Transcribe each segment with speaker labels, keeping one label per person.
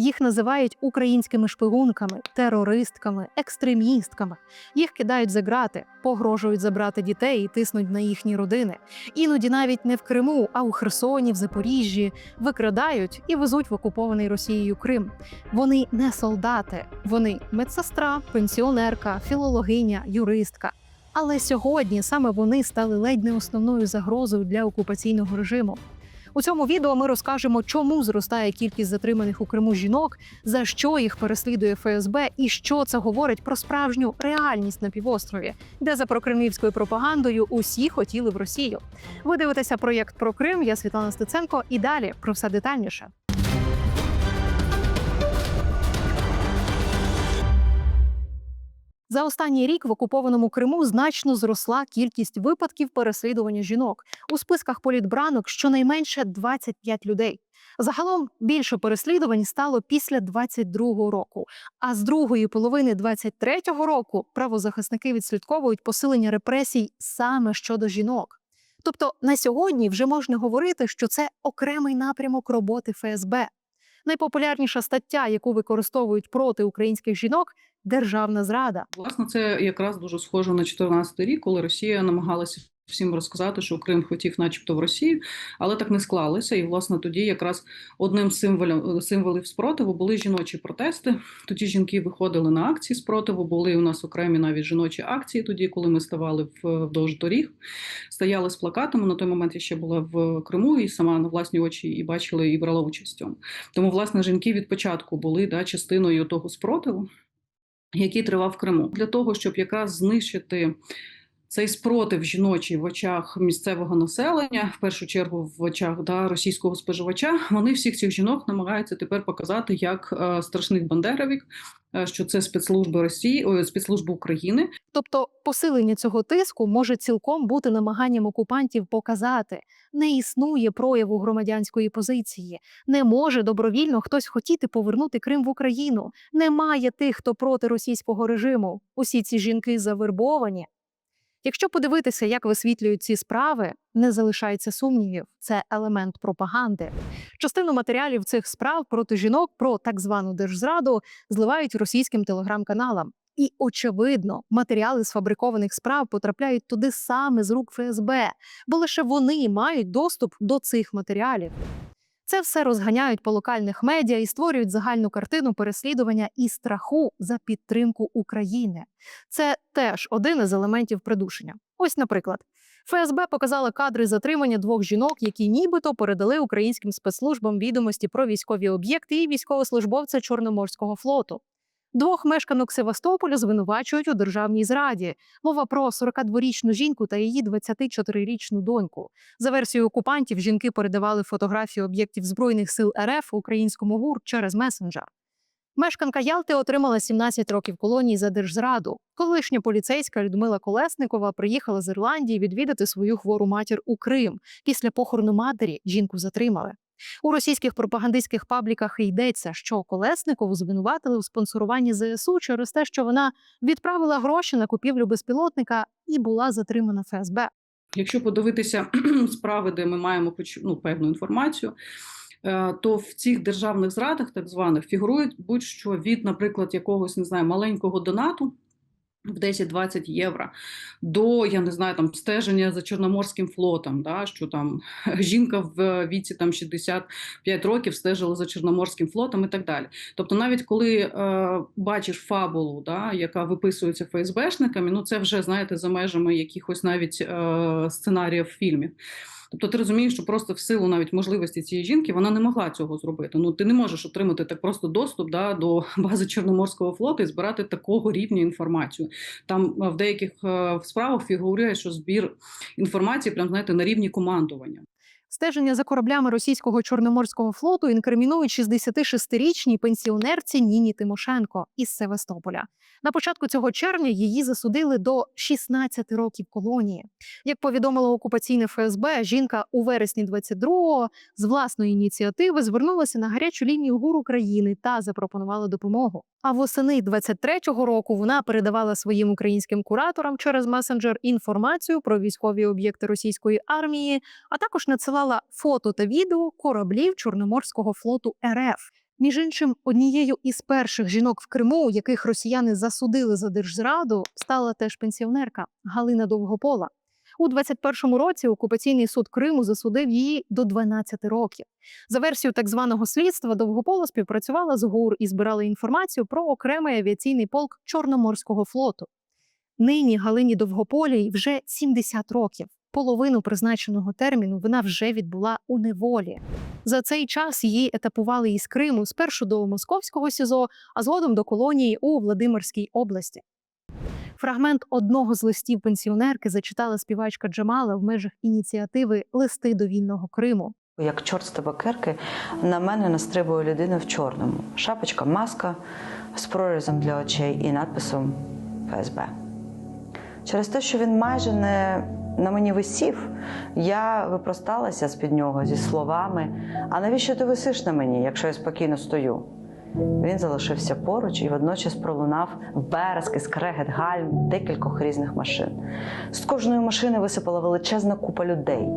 Speaker 1: Їх називають українськими шпигунками, терористками, екстремістками. Їх кидають за грати, погрожують забрати дітей і тиснуть на їхні родини. Іноді навіть не в Криму, а у Херсоні, в Запоріжжі викрадають і везуть в окупований Росією Крим. Вони не солдати, вони медсестра, пенсіонерка, філологиня, юристка. Але сьогодні саме вони стали ледь не основною загрозою для окупаційного режиму. У цьому відео ми розкажемо, чому зростає кількість затриманих у Криму жінок, за що їх переслідує ФСБ, і що це говорить про справжню реальність на півострові, де за прокремлівською пропагандою усі хотіли в Росію. Ви дивитеся проєкт про Крим. Я Світлана Стеценко. І далі про все детальніше. За останній рік в окупованому Криму значно зросла кількість випадків переслідування жінок. У списках політбранок щонайменше 25 людей. Загалом більше переслідувань стало після 22-го року. А з другої половини 23-го року правозахисники відслідковують посилення репресій саме щодо жінок. Тобто на сьогодні вже можна говорити, що це окремий напрямок роботи ФСБ. Найпопулярніша стаття, яку використовують проти українських жінок, державна зрада.
Speaker 2: Власне, це якраз дуже схоже на 2014 рік, коли Росія намагалася всім розказати, що Крим хотів, начебто, в Росію, але так не склалося. І власне тоді якраз одним з символів символів спротиву були жіночі протести. Тоді жінки виходили на акції спротиву. Були у нас окремі навіть жіночі акції. Тоді, коли ми ставали вдовж доріг, стояли з плакатами. На той момент я ще була в Криму і сама на власні очі і бачила і брала участь в. Тому, власне, жінки від початку були да, частиною того спротиву який тривав в Криму, для того, щоб якраз знищити цей спротив жіночий в очах місцевого населення, в першу чергу в очах да, російського споживача, вони всіх цих жінок намагаються тепер показати як е, страшних бандеровік, е, що це спецслужби Росії, о, спецслужби України.
Speaker 1: Тобто посилення цього тиску може цілком бути намаганням окупантів показати, не існує прояву громадянської позиції, не може добровільно хтось хотіти повернути Крим в Україну. Немає тих, хто проти російського режиму. Усі ці жінки завербовані. Якщо подивитися, як висвітлюють ці справи, не залишається сумнівів. Це елемент пропаганди. Частину матеріалів цих справ проти жінок про так звану держзраду зливають російським телеграм-каналам. І очевидно, матеріали сфабрикованих справ потрапляють туди саме з рук ФСБ, бо лише вони мають доступ до цих матеріалів. Це все розганяють по локальних медіа і створюють загальну картину переслідування і страху за підтримку України. Це теж один із елементів придушення. Ось, наприклад, ФСБ показала кадри затримання двох жінок, які нібито передали українським спецслужбам відомості про військові об'єкти і військовослужбовця Чорноморського флоту. Двох мешканок Севастополя звинувачують у державній зраді. Мова про 42-річну жінку та її 24-річну доньку. За версією окупантів, жінки передавали фотографії об'єктів збройних сил РФ українському ГУР через месенджер. Мешканка Ялти отримала 17 років колонії за держзраду. Колишня поліцейська Людмила Колесникова приїхала з Ірландії відвідати свою хвору матір у Крим. Після похорону матері жінку затримали. У російських пропагандистських пабліках йдеться, що Колесникову звинуватили у спонсоруванні ЗСУ через те, що вона відправила гроші на купівлю безпілотника і була затримана ФСБ.
Speaker 2: Якщо подивитися справи, де ми маємо ну, певну інформацію, е, то в цих державних зрадах, так званих, фігурують будь-що від, наприклад, якогось не знаю, маленького донату в 10-20 євро до я не знаю там стеження за Чорноморським флотом, да, що там жінка в віці там 65 років стежила за Чорноморським флотом і так далі. Тобто, навіть коли е, бачиш фабулу, да, яка виписується ФСБшниками, ну це вже знаєте за межами якихось навіть е, сценаріїв фільмів. Тобто ти розумієш, що просто в силу навіть можливості цієї жінки вона не могла цього зробити. Ну ти не можеш отримати так просто доступ да, до бази Чорноморського флоту і збирати такого рівня інформацію. Там в деяких е, справах фігурує, що збір інформації прям знаєте на рівні командування.
Speaker 1: Стеження за кораблями російського чорноморського флоту інкримінують 66-річній пенсіонерці Ніні Тимошенко із Севастополя. На початку цього червня її засудили до 16 років колонії. Як повідомило окупаційне ФСБ, жінка у вересні 22-го з власної ініціативи звернулася на гарячу лінію ГУР України та запропонувала допомогу. А восени 23-го року вона передавала своїм українським кураторам через месенджер інформацію про військові об'єкти російської армії, а також надсилала фото та відео кораблів Чорноморського флоту РФ. Між іншим, однією із перших жінок в Криму, яких росіяни засудили за держзраду, стала теж пенсіонерка Галина Довгопола. У 21-му році окупаційний суд Криму засудив її до 12 років. За версією так званого слідства, Довгопола співпрацювала з ГУР і збирала інформацію про окремий авіаційний полк Чорноморського флоту. Нині Галині Довгополій вже 70 років. Половину призначеного терміну вона вже відбула у неволі. За цей час її етапували із Криму спершу до Московського СІЗО, а згодом до колонії у Владимирській області. Фрагмент одного з листів пенсіонерки зачитала співачка Джамала в межах ініціативи Листи до вільного Криму.
Speaker 3: Як чорт з табакерки, на мене настрибує людина в чорному. Шапочка, маска з прорізом для очей і надписом ФСБ. Через те, що він майже не на мені висів, я випросталася з-під нього зі словами: А навіщо ти висиш на мені, якщо я спокійно стою? Він залишився поруч і водночас пролунав верески, скрегет, гальм декількох різних машин. З кожної машини висипала величезна купа людей.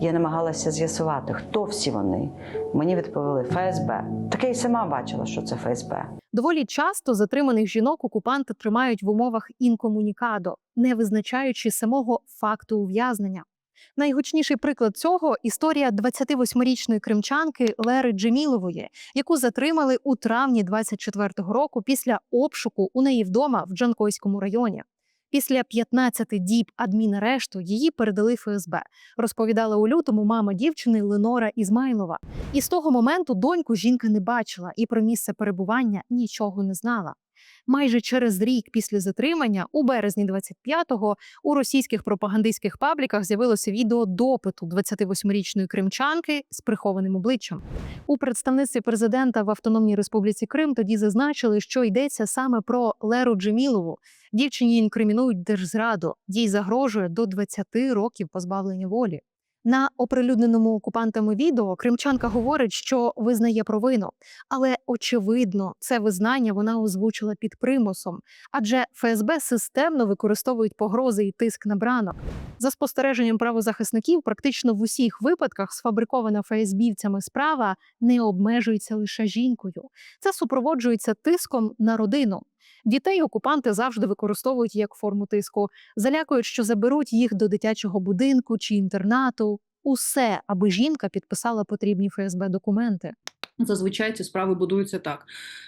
Speaker 3: Я намагалася з'ясувати, хто всі вони. Мені відповіли ФСБ. Таке й сама бачила, що це ФСБ.
Speaker 1: Доволі часто затриманих жінок окупанти тримають в умовах інкомунікадо, не визначаючи самого факту ув'язнення. Найгучніший приклад цього історія 28-річної кримчанки Лери Джемілової, яку затримали у травні 24-го року після обшуку у неї вдома в Джанкойському районі. Після 15 діб адмінарешту її передали ФСБ, розповідала у лютому мама дівчини Ленора Ізмайлова. І з того моменту доньку жінка не бачила і про місце перебування нічого не знала. Майже через рік після затримання, у березні 25-го, у російських пропагандистських пабліках з'явилося відео допиту 28-річної кримчанки з прихованим обличчям. У представництві президента в Автономній Республіці Крим тоді зазначили, що йдеться саме про Леру Джемілову. Дівчині інкримінують держзраду, їй загрожує до 20 років позбавлення волі. На оприлюдненому окупантами відео кримчанка говорить, що визнає провину, але очевидно, це визнання вона озвучила під примусом, адже ФСБ системно використовують погрози і тиск на бранок. За спостереженням правозахисників, практично в усіх випадках сфабрикована ФСБівцями справа не обмежується лише жінкою. Це супроводжується тиском на родину. Дітей окупанти завжди використовують як форму тиску, залякують, що заберуть їх до дитячого будинку чи інтернату. Усе, аби жінка підписала потрібні ФСБ документи.
Speaker 2: Зазвичай ці справи будуються так.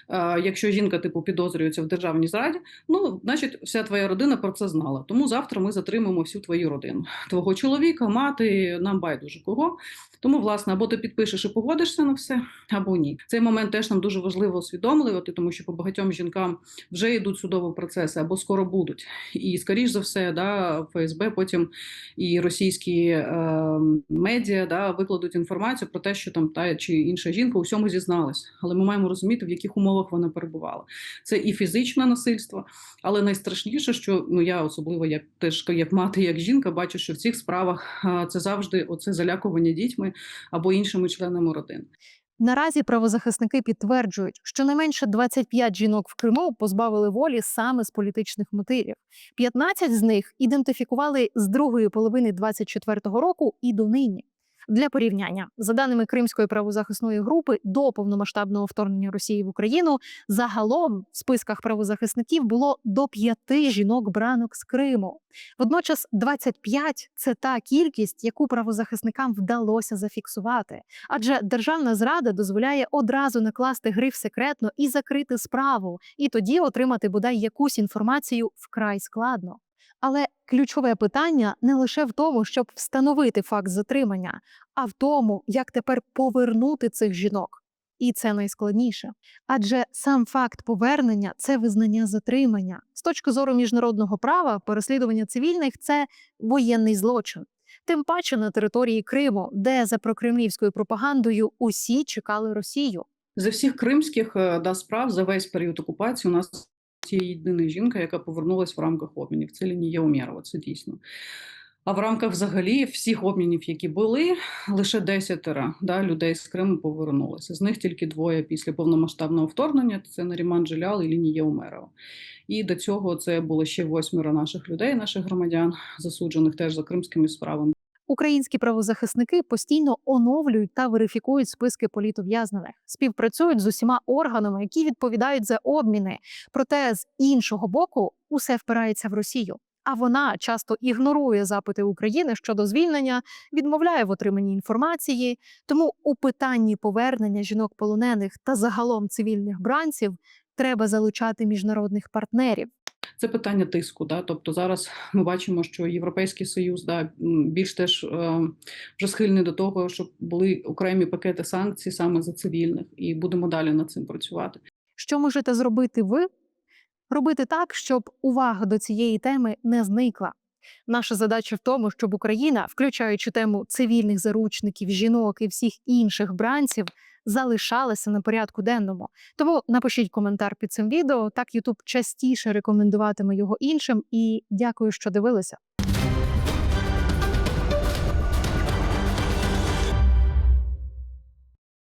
Speaker 2: Е, якщо жінка типу підозрюється в державній зраді, ну значить вся твоя родина про це знала. Тому завтра ми затримаємо всю твою родину, твого чоловіка, мати, нам байдуже кого. Тому, власне, або ти підпишеш і погодишся на все, або ні. Цей момент теж нам дуже важливо усвідомлювати, тому що по багатьом жінкам вже йдуть судові процеси або скоро будуть. І скоріш за все, да, ФСБ потім і російські е, медіа да, викладуть інформацію про те, що там та чи інша жінка у всьому зізналась. Але ми маємо розуміти, в яких умовах вона перебувала. Це і фізичне насильство, але найстрашніше, що ну я особливо як теж як мати, як жінка, бачу, що в цих справах це завжди оце залякування дітьми або іншими членами родини.
Speaker 1: Наразі правозахисники підтверджують, що не менше 25 жінок в Криму позбавили волі саме з політичних мотивів. 15 з них ідентифікували з другої половини 24-го року і донині. Для порівняння, за даними Кримської правозахисної групи, до повномасштабного вторгнення Росії в Україну загалом в списках правозахисників було до п'яти жінок-бранок з Криму. Водночас 25 – це та кількість, яку правозахисникам вдалося зафіксувати. Адже державна зрада дозволяє одразу накласти гриф секретно і закрити справу, і тоді отримати бодай якусь інформацію вкрай складно. Але ключове питання не лише в тому, щоб встановити факт затримання, а в тому, як тепер повернути цих жінок. І це найскладніше. Адже сам факт повернення це визнання затримання. З точки зору міжнародного права, переслідування цивільних це воєнний злочин. Тим паче на території Криму, де за прокремлівською пропагандою усі чекали Росію.
Speaker 2: За всіх кримських е, да, справ за весь період окупації у нас є єдина жінка, яка повернулася в рамках обмінів. Це Лінія Умєрова, це дійсно. А в рамках взагалі всіх обмінів, які були, лише десятеро да, людей з Криму повернулися. З них тільки двоє після повномасштабного вторгнення. Це Наріман Джилял і Лінія Умерова. І до цього це було ще восьмеро наших людей, наших громадян, засуджених теж за кримськими справами.
Speaker 1: Українські правозахисники постійно оновлюють та верифікують списки політов'язнених, співпрацюють з усіма органами, які відповідають за обміни. Проте з іншого боку, усе впирається в Росію. А вона часто ігнорує запити України щодо звільнення, відмовляє в отриманні інформації. Тому у питанні повернення жінок полонених та загалом цивільних бранців треба залучати міжнародних партнерів.
Speaker 2: Це питання тиску. Да? Тобто зараз ми бачимо, що Європейський Союз да, більш теж е, вже схильний до того, щоб були окремі пакети санкцій саме за цивільних, і будемо далі над цим працювати.
Speaker 1: Що можете зробити ви? Робити так, щоб увага до цієї теми не зникла. Наша задача в тому, щоб Україна, включаючи тему цивільних заручників, жінок і всіх інших бранців, залишалася на порядку денному. Тому напишіть коментар під цим відео. Так Ютуб частіше рекомендуватиме його іншим. І дякую, що дивилися.